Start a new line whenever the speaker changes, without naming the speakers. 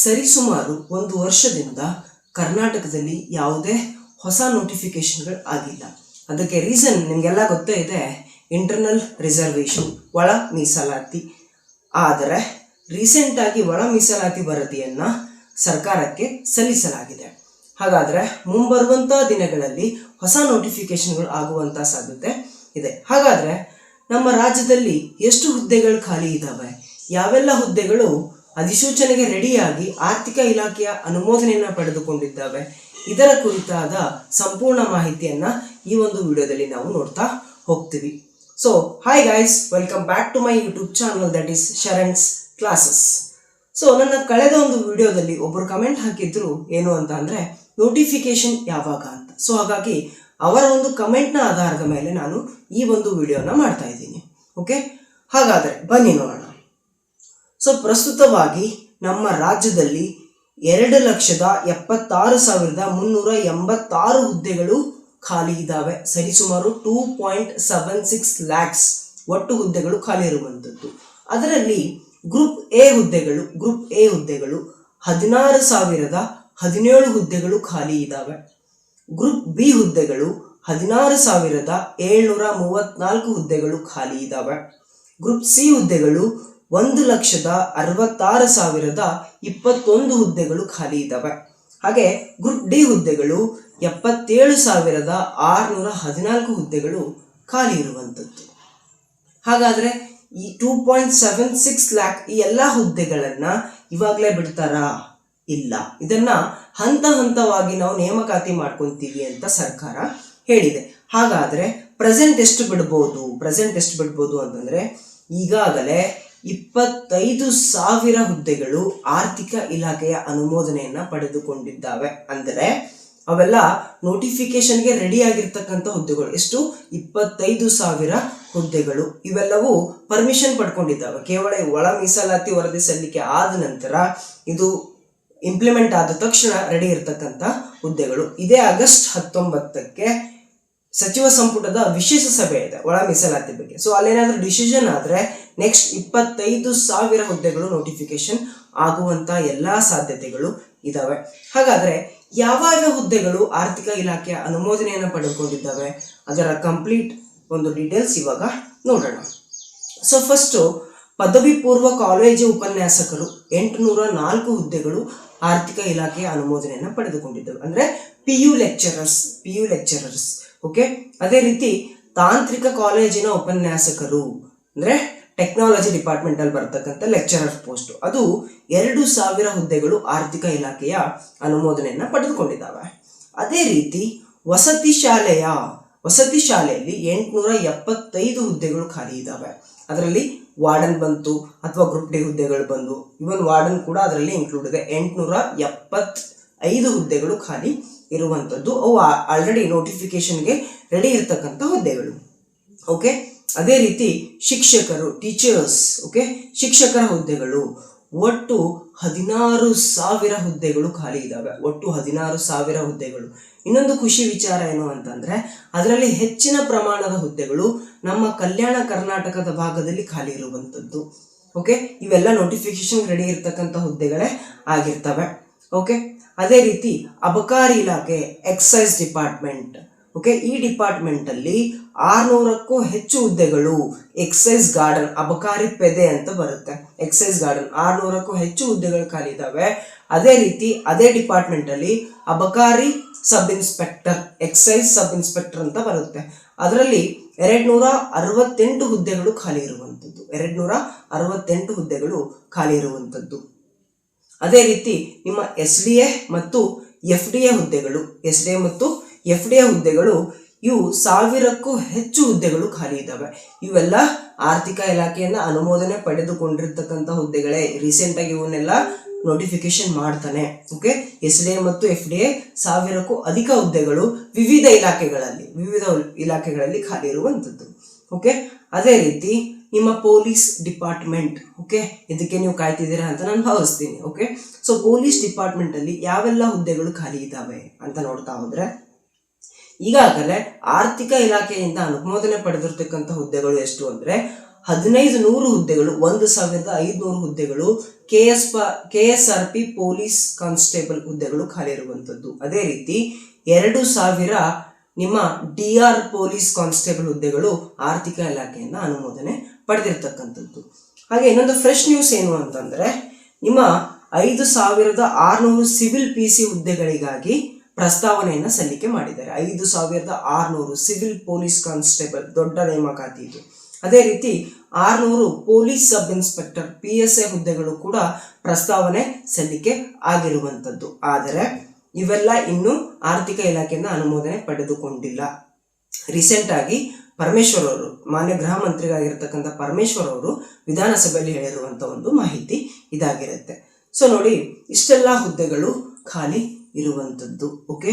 ಸರಿಸುಮಾರು ಒಂದು ವರ್ಷದಿಂದ ಕರ್ನಾಟಕದಲ್ಲಿ ಯಾವುದೇ ಹೊಸ ನೋಟಿಫಿಕೇಶನ್ಗಳು ಆಗಿಲ್ಲ. ಅದಕ್ಕೆ ರೀಸನ್ ನಿಮಗೆಲ್ಲ ಗೊತ್ತೇ ಇದೆ ಇಂಟರ್ನಲ್ ರಿಸರ್ವೇಷನ್ ಒಳ ಮೀಸಲಾತಿ. ಆದರೆ ರೀಸೆಂಟಾಗಿ ಒಳ ಮೀಸಲಾತಿ ವರದಿಯನ್ನು ಸರ್ಕಾರಕ್ಕೆ ಸಲ್ಲಿಸಲಾಗಿದೆ. ಹಾಗಾದರೆ ಮುಂಬರುವಂಥ ದಿನಗಳಲ್ಲಿ ಹೊಸ ನೋಟಿಫಿಕೇಶನ್ಗಳು ಆಗುವಂಥ ಸಾಧ್ಯತೆ ಇದೆ. ಹಾಗಾದರೆ ನಮ್ಮ ರಾಜ್ಯದಲ್ಲಿ ಎಷ್ಟು ಹುದ್ದೆಗಳು ಖಾಲಿ ಇದ್ದಾವೆ ಯಾವೆಲ್ಲ ಹುದ್ದೆಗಳು ಅಧಿಸೂಚನೆಗೆ ರೆಡಿಯಾಗಿ ಆರ್ಥಿಕ ಇಲಾಖೆಯ ಅನುಮೋದನೆಯನ್ನು ಪಡೆದುಕೊಂಡಿದ್ದಾವೆ. ಇದರ ಕುರಿತಾದ ಸಂಪೂರ್ಣ ಮಾಹಿತಿಯನ್ನ ಈ ಒಂದು ವಿಡಿಯೋದಲ್ಲಿ ನಾವು ನೋಡ್ತಾ ಹೋಗ್ತೀವಿ. So hi guys welcome back to my YouTube channel that is Sharan's classes so ನನ್ನ ಕಳೆದ ಒಂದು ವಿಡಿಯೋದಲ್ಲಿ ಒಬ್ಬರು ಕಮೆಂಟ್ ಹಾಕಿದ್ರು ಏನು ಅಂತ ಅಂದ್ರೆ ನೋಟಿಫಿಕೇಶನ್ ಯಾವಾಗ ಅಂತ. ಸೊ ಹಾಗಾಗಿ ಅವರ ಒಂದು ಕಮೆಂಟ್ನ ಆಧಾರದ ಮೇಲೆ ನಾನು ಈ ಒಂದು ವಿಡಿಯೋನ ಮಾಡ್ತಾ ಇದ್ದೀನಿ. ಓಕೆ ಹಾಗಾದರೆ ಬನ್ನಿ ನೋಡೋಣ. ಸೊ ಪ್ರಸ್ತುತವಾಗಿ ನಮ್ಮ ರಾಜ್ಯದಲ್ಲಿ ಎರಡು ಲಕ್ಷದ ಎಪ್ಪತ್ತಾರು ಸಾವಿರದ ಮುನ್ನೂರ ಎಂಬತ್ತಾರು ಹುದ್ದೆಗಳು ಖಾಲಿ ಇದ್ದಾವೆ. ಸರಿಸುಮಾರು two point seven six lakhs ಒಟ್ಟು ಹುದ್ದೆಗಳು ಖಾಲಿ ಇರುವಂಥದ್ದು. ಅದರಲ್ಲಿ ಗ್ರೂಪ್ ಎ ಹುದ್ದೆಗಳು ಗ್ರೂಪ್ ಎ ಹುದ್ದೆಗಳು ಹದಿನಾರು ಸಾವಿರದ ಹದಿನೇಳು ಹುದ್ದೆಗಳು ಖಾಲಿ ಇದ್ದಾವೆ. ಗ್ರೂಪ್ ಬಿ ಹುದ್ದೆಗಳು ಹದಿನಾರು ಸಾವಿರದ ಏಳ್ನೂರ ಮೂವತ್ನಾಲ್ಕು ಹುದ್ದೆಗಳು ಖಾಲಿ ಇದ್ದಾವೆ. ಗ್ರೂಪ್ ಸಿ ಹುದ್ದೆಗಳು ಒಂದು ಲಕ್ಷದ ಅರವತ್ತಾರು ಸಾವಿರದ ಇಪ್ಪತ್ತೊಂದು ಹುದ್ದೆಗಳು ಖಾಲಿ ಇದ್ದಾವೆ ಹಾಗೆ ಗ್ರೂಪ್ ಡಿ ಹುದ್ದೆಗಳು ಎಪ್ಪತ್ತೇಳು ಸಾವಿರದ ಆರುನೂರ ಹದಿನಾಲ್ಕು ಹುದ್ದೆಗಳು ಖಾಲಿ ಇರುವಂಥದ್ದು. ಹಾಗಾದರೆ ಈ two point seven six lakh ಈ ಎಲ್ಲ ಹುದ್ದೆಗಳನ್ನು ಇವಾಗಲೇ ಬಿಡ್ತಾರಾ? ಇಲ್ಲ. ಇದನ್ನು ಹಂತ ಹಂತವಾಗಿ ನಾವು ನೇಮಕಾತಿ ಮಾಡ್ಕೊತೀವಿ ಅಂತ ಸರ್ಕಾರ ಹೇಳಿದೆ. ಹಾಗಾದರೆ ಪ್ರೆಸೆಂಟ್ ಎಷ್ಟು ಬಿಡ್ಬೋದು? ಪ್ರೆಸೆಂಟ್ ಎಷ್ಟು ಬಿಡ್ಬೋದು ಅಂತಂದರೆ ಈಗಾಗಲೇ ಇಪ್ಪತ್ತೈದು ಸಾವಿರ ಹುದ್ದೆಗಳು ಆರ್ಥಿಕ ಇಲಾಖೆಯ ಅನುಮೋದನೆಯನ್ನ ಪಡೆದುಕೊಂಡಿದ್ದಾವೆ. ಅಂದರೆ ಅವೆಲ್ಲ ನೋಟಿಫಿಕೇಶನ್ಗೆ ರೆಡಿ ಆಗಿರ್ತಕ್ಕಂಥ ಹುದ್ದೆಗಳು. ಎಷ್ಟು? ಇಪ್ಪತ್ತೈದು ಸಾವಿರ ಹುದ್ದೆಗಳು. ಇವೆಲ್ಲವೂ ಪರ್ಮಿಷನ್ ಪಡ್ಕೊಂಡಿದ್ದಾವೆ. ಕೇವಲ ಒಳ ಮೀಸಲಾತಿ ವರದಿ ಸಲ್ಲಿಕೆ ಆದ ನಂತರ ಇದು ಇಂಪ್ಲಿಮೆಂಟ್ ಆದ ತಕ್ಷಣ ರೆಡಿ ಇರತಕ್ಕಂಥ ಹುದ್ದೆಗಳು. ಇದೇ ಆಗಸ್ಟ್ ಹತ್ತೊಂಬತ್ತಕ್ಕೆ ಸಚಿವ ಸಂಪುಟದ ವಿಶೇಷ ಸಭೆ ಇದೆ, ಒಳ ಮೀಸಲಾತಿ ಬಗ್ಗೆ. ಸೊ ಅಲ್ಲೇನಾದ್ರೂ ಡಿಸಿಷನ್ ಆದ್ರೆ ನೆಕ್ಸ್ಟ್ ಇಪ್ಪತ್ತೈದು ಸಾವಿರ ಹುದ್ದೆಗಳು ನೋಟಿಫಿಕೇಶನ್ ಆಗುವಂತ ಎಲ್ಲಾ ಸಾಧ್ಯತೆಗಳು ಇದಾವೆ. ಹಾಗಾದ್ರೆ ಯಾವ ಹುದ್ದೆಗಳು ಆರ್ಥಿಕ ಇಲಾಖೆಯ ಅನುಮೋದನೆಯನ್ನು ಪಡೆದುಕೊಂಡಿದ್ದಾವೆ? ಅದರ ಕಂಪ್ಲೀಟ್ ಒಂದು ಡೀಟೇಲ್ಸ್ ಇವಾಗ ನೋಡೋಣ. ಸೊ ಫಸ್ಟು ಪದವಿ ಪೂರ್ವ ಕಾಲೇಜು ಉಪನ್ಯಾಸಕರು ಎಂಟುನೂರ ನಾಲ್ಕು ಹುದ್ದೆಗಳು ಆರ್ಥಿಕ ಇಲಾಖೆಯ ಅನುಮೋದನೆಯನ್ನು ಪಡೆದುಕೊಂಡಿದ್ದವು. ಅಂದ್ರೆ P U lecturers P U lecturers okay ಅದೇ ರೀತಿ ತಾಂತ್ರಿಕ ಕಾಲೇಜಿನ ಉಪನ್ಯಾಸಕರು, ಅಂದ್ರೆ ಟೆಕ್ನಾಲಜಿ ಡಿಪಾರ್ಟ್ಮೆಂಟ್ ಅಲ್ಲಿ ಬರ್ತಕ್ಕಂಥ ಲೆಕ್ಚರರ್ ಪೋಸ್ಟ್ ಅದು ಎರಡು ಸಾವಿರ ಹುದ್ದೆಗಳು ಆರ್ಥಿಕ ಇಲಾಖೆಯ ಅನುಮೋದನೆಯನ್ನು ಪಡೆದುಕೊಂಡಿದ್ದಾವೆ. ಅದೇ ರೀತಿ ವಸತಿ ಶಾಲೆಯ, ವಸತಿ ಶಾಲೆಯಲ್ಲಿ ಎಂಟುನೂರ ಎಪ್ಪತ್ತೈದು ಹುದ್ದೆಗಳು ಖಾಲಿ ಇದ್ದಾವೆ. ಅದರಲ್ಲಿ ವಾರ್ಡನ್ ಬಂತು ಅಥವಾ ಗ್ರೂಪ್ ಡಿ ಹುದ್ದೆಗಳು ಬಂದು. ಇವನ್ ವಾರ್ಡನ್ ಕೂಡ ಅದರಲ್ಲಿ ಇನ್ಕ್ಲೂಡ್ ಇದೆ. ಎಂಟುನೂರ ಎಪ್ಪತ್ತೈದು ಹುದ್ದೆಗಳು ಖಾಲಿ ಇರುವಂಥದ್ದು. ಅವು ಆಲ್ರೆಡಿ ನೋಟಿಫಿಕೇಶನ್ಗೆ ರೆಡಿ ಇರ್ತಕ್ಕಂಥ ಹುದ್ದೆಗಳು. ಓಕೆ ಅದೇ ರೀತಿ ಶಿಕ್ಷಕರು ಟೀಚರ್ಸ್ ಓಕೆ ಶಿಕ್ಷಕರ ಹುದ್ದೆಗಳು. ಒಟ್ಟು ಹದಿನಾರು ಸಾವಿರ ಹುದ್ದೆಗಳು ಖಾಲಿ ಇದ್ದಾವೆ ಒಟ್ಟು ಹದಿನಾರು ಸಾವಿರ ಹುದ್ದೆಗಳು. ಇನ್ನೊಂದು ಖುಷಿ ವಿಚಾರ ಏನು ಅಂತಂದ್ರೆ, ಅದರಲ್ಲಿ ಹೆಚ್ಚಿನ ಪ್ರಮಾಣದ ಹುದ್ದೆಗಳು ನಮ್ಮ ಕಲ್ಯಾಣ ಕರ್ನಾಟಕದ ಭಾಗದಲ್ಲಿ ಖಾಲಿ ಇರುವಂಥದ್ದು ಓಕೆ ಇವೆಲ್ಲ ನೋಟಿಫಿಕೇಶನ್ ರೆಡಿ ಇರ್ತಕ್ಕಂಥ ಹುದ್ದೆಗಳೇ ಆಗಿರ್ತವೆ. ಓಕೆ ಅದೇ ರೀತಿ ಅಬಕಾರಿ ಇಲಾಖೆ ಎಕ್ಸೈಸ್ ಡಿಪಾರ್ಟ್ಮೆಂಟ್ ಓಕೆ ಈ ಡಿಪಾರ್ಟ್ಮೆಂಟ್ ಅಲ್ಲಿ ಆರ್ನೂರಕ್ಕೂ ಹೆಚ್ಚು ಹುದ್ದೆಗಳು ಎಕ್ಸೈಸ್ ಗಾರ್ಡನ್ ಅಬಕಾರಿ ಪೆದೆ ಅಂತ ಬರುತ್ತೆ. ಎಕ್ಸೈಸ್ ಗಾರ್ಡನ್ ಆರ್ನೂರಕ್ಕೂ ಹೆಚ್ಚು ಹುದ್ದೆಗಳು ಖಾಲಿ ಇದ್ದಾವೆ ಅದೇ ರೀತಿ ಅದೇ ಡಿಪಾರ್ಟ್ಮೆಂಟ್ ಅಲ್ಲಿ ಅಬಕಾರಿ sub inspector excise sub inspector ಅಂತ ಬರುತ್ತೆ. ಅದರಲ್ಲಿ ಎರಡ್ ನೂರ ಅರವತ್ತೆಂಟು ಹುದ್ದೆಗಳು ಖಾಲಿ ಇರುವಂಥದ್ದು. ಎರಡ್ ನೂರ ಅರವತ್ತೆಂಟು ಹುದ್ದೆಗಳು ಖಾಲಿ ಇರುವಂಥದ್ದು. ಅದೇ ರೀತಿ ನಿಮ್ಮ ಎಸ್ ಡಿ ಎ ಮತ್ತು ಎಫ್ ಡಿ ಎ ಹುದ್ದೆಗಳು, ಎಸ್ ಡಿ ಎ ಮತ್ತು ಎಫ್ ಡಿ ಎ ಹುದ್ದೆಗಳು, ಇವು ಸಾವಿರಕ್ಕೂ ಹೆಚ್ಚು ಹುದ್ದೆಗಳು ಖಾಲಿ ಇದ್ದಾವೆ. ಇವೆಲ್ಲ ಆರ್ಥಿಕ ಇಲಾಖೆಯನ್ನ ಅನುಮೋದನೆ ಪಡೆದುಕೊಂಡಿರ್ತಕ್ಕಂಥ ಹುದ್ದೆಗಳೇ. ರೀಸೆಂಟ್ ಆಗಿ ಇವನ್ನೆಲ್ಲ ನೋಟಿಫಿಕೇಶನ್ ಮಾಡ್ತಾನೆ. ಓಕೆ? ಎಸ್ ಡಿ ಎ ಮತ್ತು ಎಫ್ ಡಿ ಎ ಸಾವಿರಕ್ಕೂ ಅಧಿಕ ಹುದ್ದೆಗಳು ವಿವಿಧ ಇಲಾಖೆಗಳಲ್ಲಿ ವಿವಿಧ ಇಲಾಖೆಗಳಲ್ಲಿ ಖಾಲಿ ಇರುವಂಥದ್ದು. ಓಕೆ? ಅದೇ ರೀತಿ ನಿಮ್ಮ ಪೊಲೀಸ್ ಡಿಪಾರ್ಟ್ಮೆಂಟ್, ಓಕೆ? ಇದಕ್ಕೆ ನೀವು ಕಾಯ್ತಿದ್ದೀರಾ ಅಂತ ನಾನು ಭಾವಿಸ್ತೀನಿ, ಓಕೆ? ಸೊ, ಪೊಲೀಸ್ ಡಿಪಾರ್ಟ್ಮೆಂಟ್ ಅಲ್ಲಿ ಯಾವೆಲ್ಲ ಹುದ್ದೆಗಳು ಖಾಲಿ ಇದ್ದಾವೆ ಅಂತ ನೋಡ್ತಾ ಹೋದ್ರೆ ಈಗಾಗಲೇ ಆರ್ಥಿಕ ಇಲಾಖೆಯಿಂದ ಅನುಮೋದನೆ ಪಡೆದಿರ್ತಕ್ಕಂಥ ಹುದ್ದೆಗಳು ಎಷ್ಟು ಅಂದ್ರೆ ಹದಿನೈದು ನೂರು ಹುದ್ದೆಗಳು, ಒಂದು ಸಾವಿರದ ಐದುನೂರು ಹುದ್ದೆಗಳು K S P K S R P police constable ಹುದ್ದೆಗಳು ಖಾಲಿ ಇರುವಂಥದ್ದು. ಅದೇ ರೀತಿ ಎರಡು ಸಾವಿರ ನಿಮ್ಮ ಡಿ ಆರ್ ಪೊಲೀಸ್ ಕಾನ್ಸ್ಟೇಬಲ್ ಹುದ್ದೆಗಳು ಆರ್ಥಿಕ ಇಲಾಖೆಯಿಂದ ಅನುಮೋದನೆ ಪಡೆದಿರ್ತಕ್ಕಂಥದ್ದು. ಹಾಗೆ ಇನ್ನೊಂದು ಫ್ರೆಶ್ ನ್ಯೂಸ್ ಏನು ಅಂತಂದ್ರೆ, ನಿಮ್ಮ ಐದು ಸಾವಿರದ ಆರುನೂರು ಸಿವಿಲ್ ಪಿ ಸಿ ಹುದ್ದೆಗಳಿಗಾಗಿ ಪ್ರಸ್ತಾವನೆಯನ್ನು ಸಲ್ಲಿಕೆ ಮಾಡಿದ್ದಾರೆ. ಐದು ಸಾವಿರದ ಆರುನೂರು ಸಿವಿಲ್ ಪೊಲೀಸ್ ಕಾನ್ಸ್ಟೇಬಲ್ ದೊಡ್ಡ ನೇಮಕಾತಿ ಇದು. ಅದೇ ರೀತಿ ಆರುನೂರು police sub inspector P S A ಹುದ್ದೆಗಳು ಕೂಡ ಪ್ರಸ್ತಾವನೆ ಸಲ್ಲಿಕೆ ಆಗಿರುವಂಥದ್ದು. ಆದರೆ ಇವೆಲ್ಲ ಇನ್ನೂ ಆರ್ಥಿಕ ಇಲಾಖೆಯಿಂದ ಅನುಮೋದನೆ ಪಡೆದುಕೊಂಡಿಲ್ಲ. ರೀಸೆಂಟ್ ಆಗಿ ಪರಮೇಶ್ವರ್ ಅವರು, ಮಾನ್ಯ ಗೃಹ ಮಂತ್ರಿಗಾಗಿರ್ತಕ್ಕಂಥ ಪರಮೇಶ್ವರ್ ಅವರು ವಿಧಾನಸಭೆಯಲ್ಲಿ ಹೇಳಿರುವಂಥ ಒಂದು ಮಾಹಿತಿ ಇದಾಗಿರುತ್ತೆ. ಸೊ ನೋಡಿ, ಇಷ್ಟೆಲ್ಲ ಹುದ್ದೆಗಳು ಖಾಲಿ ಇರುವಂಥದ್ದು ಓಕೆ